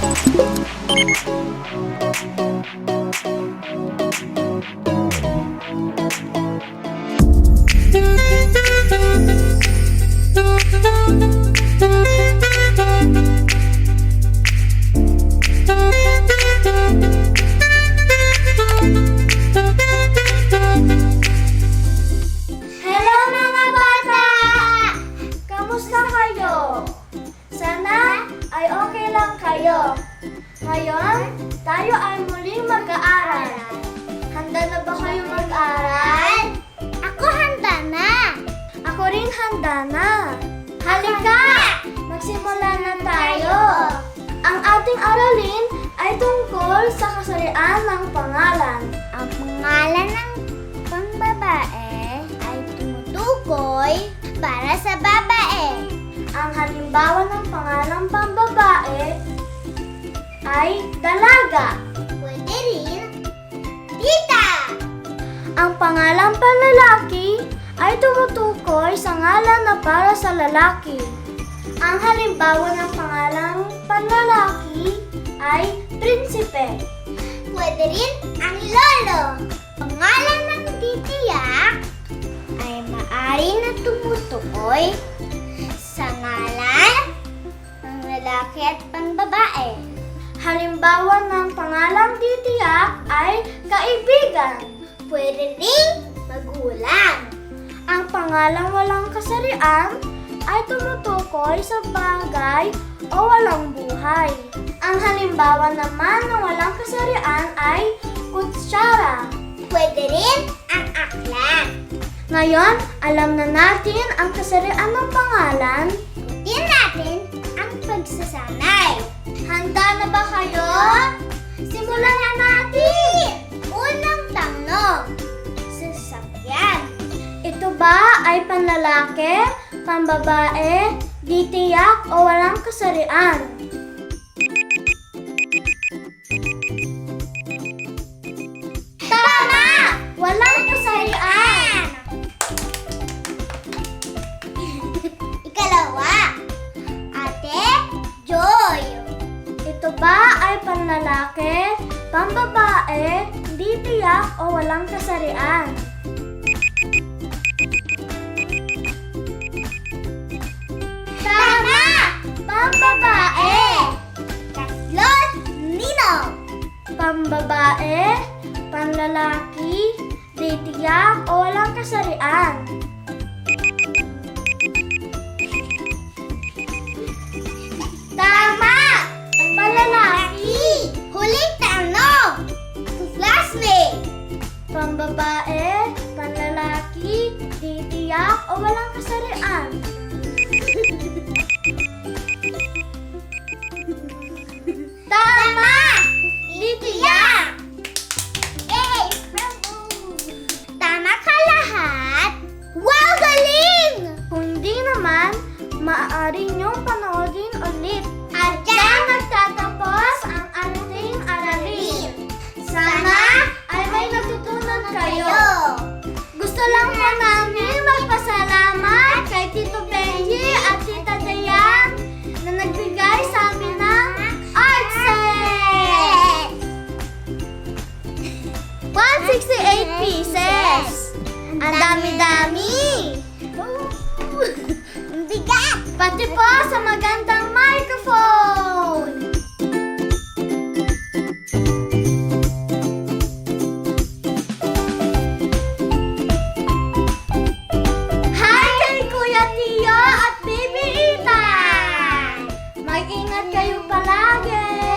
Thank you. Kayo. Ngayon, tayo ay muling mag-aaral. Handa na ba kayo mag-aral? Ako handa na. Ako rin handa na. Halika! Magsimula na tayo. Ang ating aralin ay tungkol sa kasarian ng pangalan. Ang pangalan ng pangbabae ay dalaga. Pwede rin tita. Ang pangalang panlalaki ay tumutukoy sa ngalan na para sa lalaki. Ang halimbawa ng pangalang panlalaki ay prinsipe. Pwede rin ang lolo. Pangalan ng titiyak ay maari na tumutukoy sa ngalan ng lalaki at pangbabae. Halimbawa ng pangalang titiyak ay kaibigan. Pwede rin magulang. Ang pangalang walang kasarian ay tumutukoy sa bagay o walang buhay. Ang halimbawa naman ng walang kasarian ay kutsara. Pwede rin ang aklat. Ngayon, alam na natin ang kasarian ng pangalan. Kutin natin ang pagsasanay. Handa na ba kayo? Simulan na natin! Unang tanong. Sasakyan. Ito ba ay panlalaki, pambabae, ditiyak o walang kasarian? Ba ay panlalaki, pambabae, ditiyak o walang kasarian? Tama! Pambabae! Tatlo, Nino. Pambabae, panlalaki, ditiyak o walang kasarian? Kaya namin magpasalamat kay Tito Benji at Tita Dayan na nagbigay sa amin ng art set! 168 pieces! Ang dami-dami! Ang bigat! Pati po Mag-ingat kayo palagi!